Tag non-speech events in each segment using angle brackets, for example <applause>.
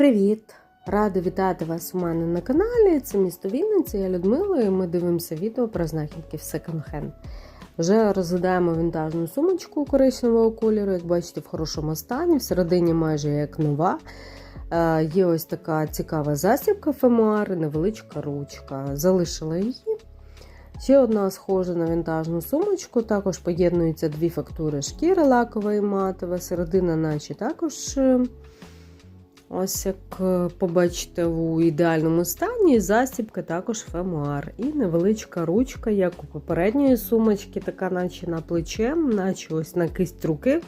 Привіт! Рада вітати вас у мене на каналі. Це місто Вінниця, я Людмила, і ми дивимося відео про знахідки в секонд-хенд. Вже розглядаємо вінтажну сумочку коричневого кольору, як бачите, в хорошому стані, всередині майже як нова. Е, Є ось така цікава засібка фемуар, невеличка ручка. Залишила її. Ще одна схожа на вінтажну сумочку. Також поєднуються дві фактури шкіри лакова і матова. Середина, наче також. Е, Ось як е, побачите у ідеальному стані, засібка також фемуар. І невеличка ручка, як у попередньої сумочки, така наче на плечем, наче ось на кисть руки.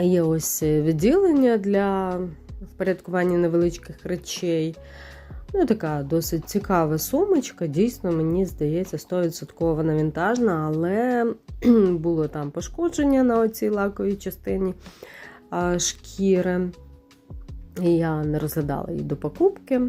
Є ось відділення для впорядкування невеличких речей. Ну, така досить цікава сумочка. Дійсно, мені здається, 100% вона вінтажна, але було там пошкодження на оцій лаковій частині шкіри. І я не розглядала її до покупки.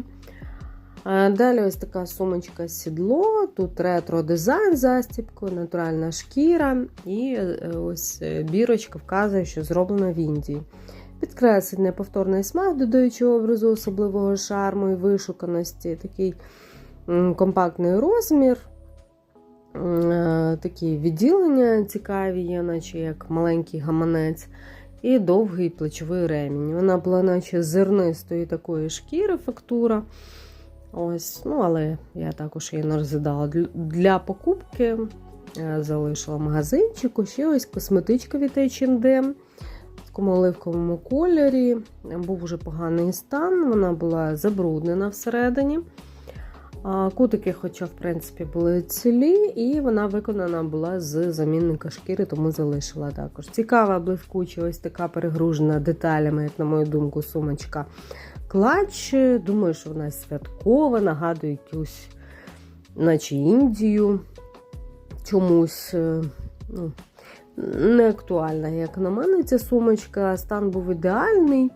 Далі ось така сумочка сідло, тут ретро-дизайн застібку, натуральна шкіра, і е, ось е, бірочка вказує, що зроблено в Індії. Підкреслить неповторний смак, додаючи образу особливого шарму і вишуканості, такий компактний розмір, е, такі відділення цікаві, є, наче як маленький гаманець, і довгий плечовий ремінь. Вона була, наче зернистої такої шкіри, фактура. Ось, ну, Але я також її не розглядала Для- покупки. е, Залишила в магазинчику. Ще ось косметичка від H&M в такому оливковому кольорі. Був уже поганий стан, вона була забруднена всередині. Кутики, хоча, в принципі, були цілі, і вона виконана була з замінника шкіри, тому залишила також. Цікава, блискуча, ось така перегружена деталями, як на мою думку, сумочка клатч. Думаю, що вона святкова, нагадує якусь, наче Індію чомусь. е, Ну, не актуальна, як на мене, ця сумочка. Стан був ідеальний,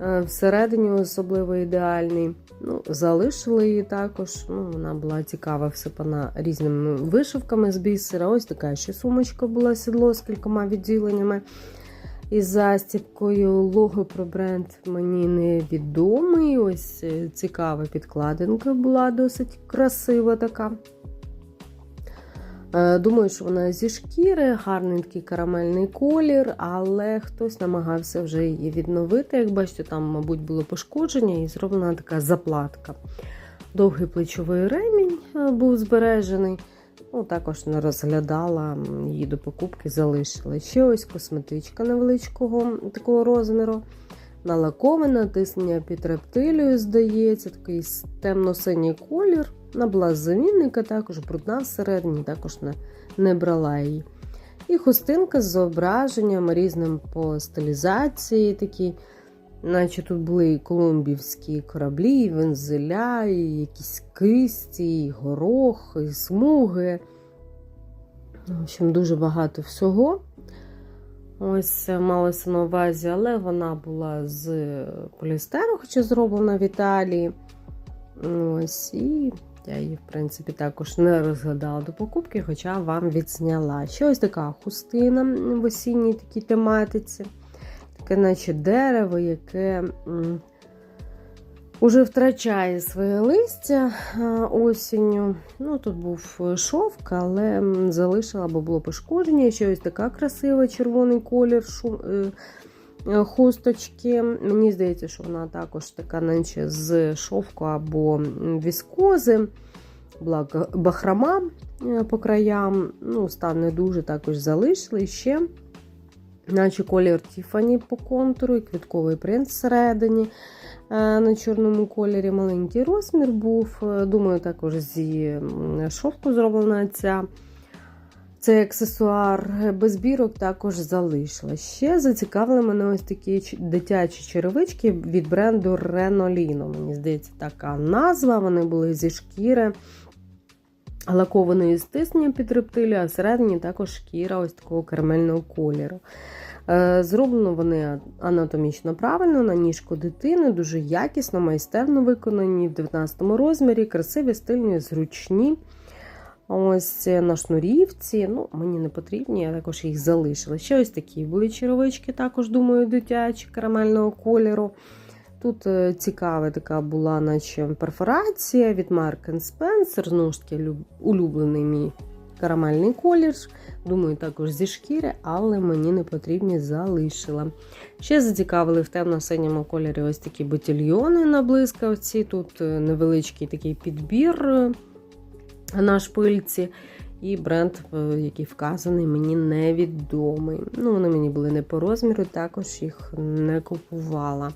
всередині особливо ідеальний. Ну, Залишили її також. Ну, Вона була цікава, всипана різними вишивками з бісера. Ось така ще сумочка була сідло з кількома відділеннями. Із застібкою лого про бренд мені невідомий. Ось е, цікава підкладинка була досить красива така. Е, Думаю, що вона зі шкіри, гарний такий карамельний колір, але хтось намагався вже її відновити. Як бачите, там, мабуть, було пошкодження і зроблена така заплатка. Довгий плечовий ремінь е, був збережений. Ну, Також не розглядала її до покупки, залишила. Ще ось косметичка невеличкого такого розміру. Налакована, тиснення під рептилію, здається, такий темно-синій колір. Вона була з замінника, також брудна всередині, також не, не брала її. І хустинка з зображенням різним по стилізації, такі, наче тут були і колумбівські кораблі, і вензеля, і якісь кисті, і горох, і смуги. В общем, дуже багато всього. Ось малося на увазі, але вона була з поліестеру, хоча зроблена в Італії. Ось, і я її, в принципі, також не розглядала до покупки, хоча вам відсняла. Ще ось така хустина в осінній такій тематиці. Таке, наче дерево, яке уже втрачає своє листя осінню. Ну, Тут був шовк, але залишила, бо було пошкодження. Ще ось така красива червоний колір. Е, Хусточки. Мені здається, що вона також така, наче з шовку або віскози. Бахрома е, по краям. Ну, стан не дуже також залишили. Ще, наче колір Тіфані по контуру, і квітковий принт всередині. Е, На чорному кольорі маленький розмір був. Думаю, також зі шовку зроблена ця. Цей аксесуар без бірок також залишила. Ще зацікавили мене ось такі дитячі черевички від бренду Renolino. Мені здається, така назва. Вони були зі шкіри лакованої стиснення під рептилію, а всередині також шкіра ось такого карамельного кольору. Е, Зроблено вони анатомічно правильно, на ніжку дитини, дуже якісно, майстерно виконані в 19 розмірі, красиві, стильні, зручні. Ось на шнурівці. Ну, мені не потрібні, я також їх залишила. Ще ось такі були черевички, також, думаю, дитячі карамельного кольору. Тут е, цікава така була, наче перфорація від Mark Spencer. Знову ж таки, улюблений мій карамельний колір. Думаю, також зі шкіри, але мені не потрібні залишила. Ще зацікавили в темно-синьому кольорі ось такі ботильйони на блискавці. Тут е, невеличкий такий підбір на шпильці. І бренд, е, який вказаний, мені невідомий. Ну, вони мені були не по розміру, також їх не купувала.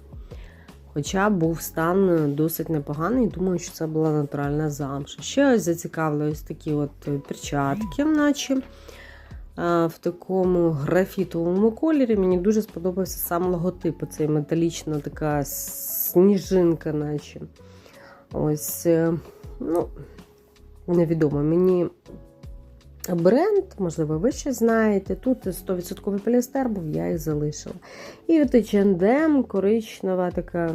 Хоча був стан досить непоганий, думаю, що це була натуральна замша. Ще ось зацікавили такі от перчатки, наче е, в такому графітовому кольорі. Мені дуже сподобався сам логотип. Цей металічна така сніжинка, наче. Ось, е, ну, невідомо. Мені бренд, можливо, ви ще знаєте. Тут 100% поліестер був, я їх залишила. І от H&M, коричнева така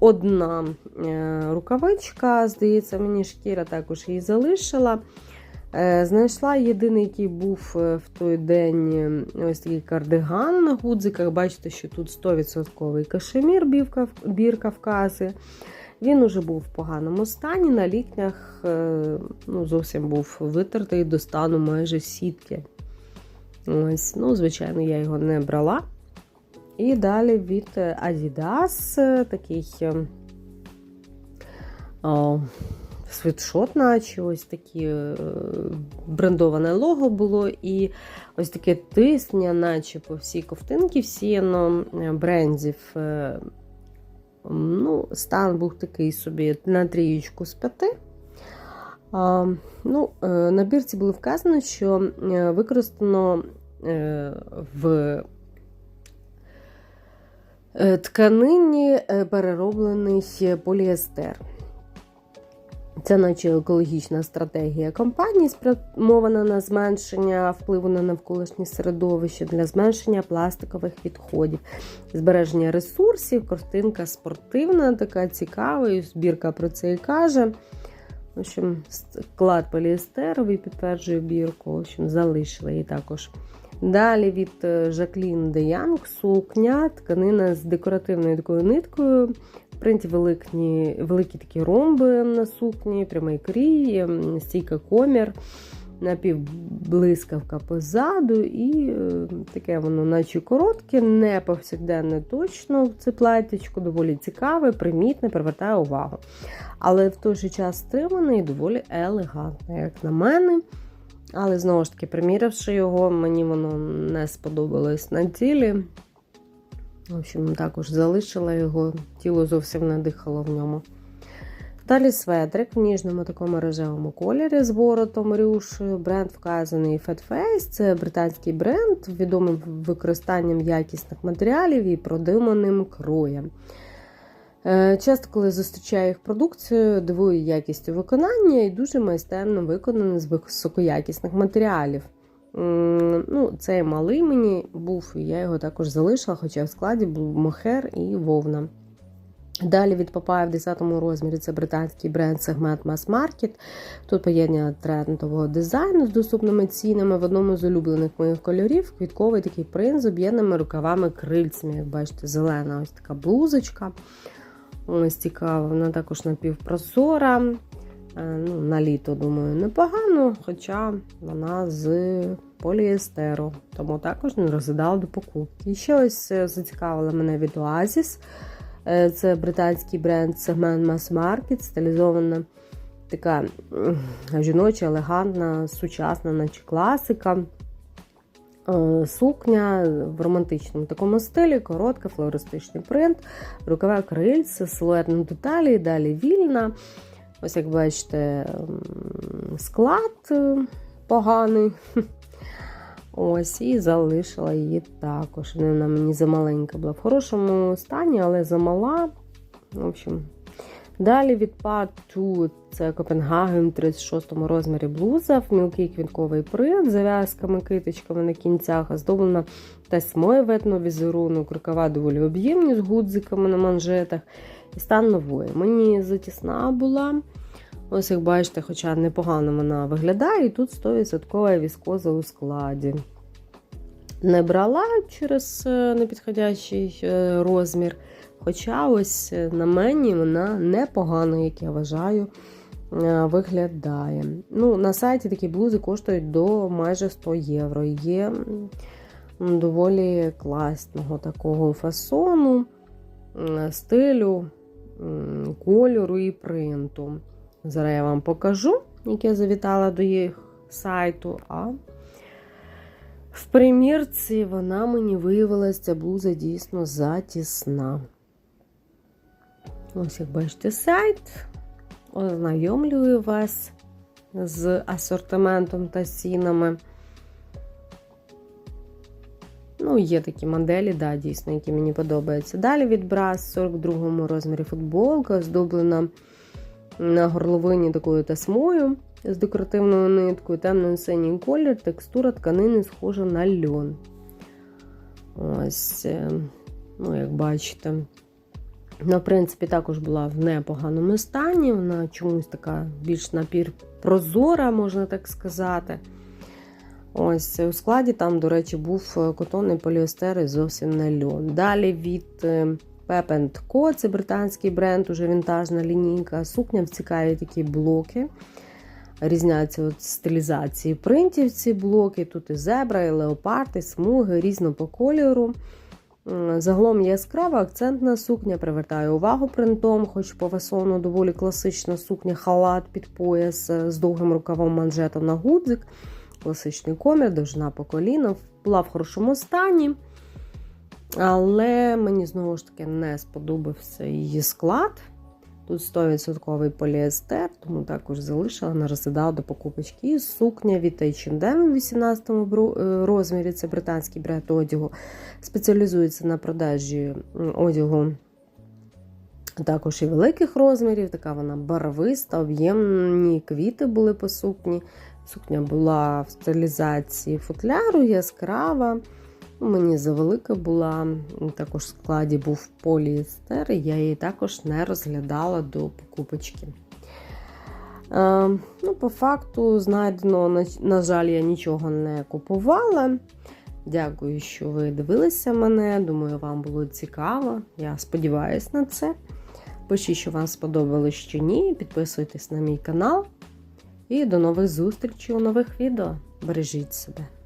одна е, рукавичка, здається, мені шкіра також її залишила. Е, Знайшла єдиний, який був е, в той день ось такий кардиган на гудзиках. Бачите, що тут 100% кашемір бірка, бірка вказує. Він уже був в поганому стані, на лікнях е, ну, зовсім був витертий до стану майже сітки. Ось, ну, Звичайно, я його не брала. І далі від Adidas е, такий е, о, свитшот, наче ось такі брендоване лого було, і ось таке тисня, наче по всій ковтинці всіяно брендів. Е, Ну, Стан був такий собі на трієчку з п'яти. Ну, е, На бірці було вказано, що е, використано е, в тканині перероблений поліестер. Це наче екологічна стратегія компанії, спрямована на зменшення впливу на навколишнє середовище для зменшення пластикових відходів, збереження ресурсів, картинка спортивна, така цікава, і збірка про це і каже. В общем, склад поліестеровий підтверджує бірку, в общем, залишила її також. Далі від Жаклін Де Янг сукня, тканина з декоративною такою ниткою. Принті великі, великі такі ромби на сукні, прямий крій, стійка комір, напівблискавка позаду, і е, таке воно, наче коротке, не повсякденне точно. Це платтячко доволі цікаве, примітне, привертає увагу. Але в той же час стримане і доволі елегантне, як на мене. Але знову ж таки, приміривши його, мені воно не сподобалось на тілі. В общем, також залишила його, тіло зовсім не дихало в ньому. Далі светрик в ніжному такому рожевому кольорі з воротом рюшею. Бренд вказаний Fat Face. Це британський бренд, відомий використанням якісних матеріалів і продиманим кроєм. Часто, коли зустрічаю їх продукцію, дивую якістю виконання і дуже майстерно виконаний з високоякісних матеріалів. Ну, Цей малий мені був, і я його також залишила, хоча в складі був мохер і вовна. Далі від Papaya в 10 розмірі це британський бренд сегмент Mass Market. Тут поєднання трендового дизайну з доступними цінами в одному з улюблених моїх кольорів. Квітковий такий принт з об'єднаними рукавами крильцями. Як бачите, зелена ось така блузочка. Ось цікава, вона також напівпрозора. Ну, На літо, думаю, непогано, хоча вона з поліестеру, тому також не розглядала до покупки. І ще ось зацікавила мене від Oasis. Це британський бренд сегмент Mass Market, стилізована така жіноча, елегантна, сучасна, наче класика. Сукня в романтичному такому стилі, коротка, флористичний принт, рукава крильця, силуетні деталі, далі вільна. Ось, як бачите, склад поганий. <laughs> Ось, і залишила її також. Вона мені замаленька була в хорошому стані, але замала. В общем, Далі від 2 це Копенгаген в 36 розмірі блуза, мілкий квітковий принт з зав'язками, китичками на кінцях, оздоблена тасьмою ветно візерунок, рукава доволі об'ємні з гудзиками на манжетах. І стан нової. Мені затісна була. Ось, як бачите, хоча непогано вона виглядає, і тут 100% віскоза у складі. Не брала через непідходящий розмір. Хоча ось е, на мені вона непогано, як я вважаю, е, виглядає. Ну, На сайті такі блузи коштують до майже 100 євро. Є доволі класного такого фасону, стилю, кольору і принту. Зараз я вам покажу, як я завітала до їх сайту. А в примірці вона мені виявилася ця блуза дійсно затісна. Ось, як бачите, сайт. Ознайомлюю вас з асортиментом та цінами. Ну, є такі моделі, да, дійсно, які мені подобаються. Далі від Брас в 42 розмірі футболка, оздоблена на горловині такою тасмою з декоративною ниткою, темно-синій колір, текстура тканини схожа на льон. Ось, е, ну, як бачите, вона, в принципі, також була в непоганому стані. Вона чомусь така більш напірпрозора, можна так сказати. Ось у складі там, до речі, був котонний поліестер і зовсім не льон. Далі від е, Pep Co, це британський бренд, уже вінтажна лінійка. Сукня в цікаві такі блоки. Різняться от стилізації принтів ці блоки. Тут і зебра, і леопард, і смуги, різно по кольору. Загалом яскрава акцентна сукня привертає увагу принтом, хоч по фасону доволі класична сукня, халат під пояс е, з довгим рукавом манжетом на гудзик, класичний комір, довжина по коліна, була в хорошому стані. Але мені знову ж таки не сподобався її склад. Тут 100% поліестер, тому також залишила, не розглядала до покупочки. Сукня від H&M в 18 розмірі, це британський бренд одягу. Спеціалізується на продажі одягу також і великих розмірів. Така вона барвиста, об'ємні квіти були по сукні. Сукня була в стилізації футляру, яскрава. Мені завелика була, також в складі був поліестер, я її також не розглядала до покупочки. Е, ну, По факту, знайдено, на, на жаль, я нічого не купувала. Дякую, що ви дивилися мене. Думаю, вам було цікаво. Я сподіваюся на це. Пишіть, що вам сподобалось чи ні. Підписуйтесь на мій канал. І до нових зустрічей у нових відео. Бережіть себе!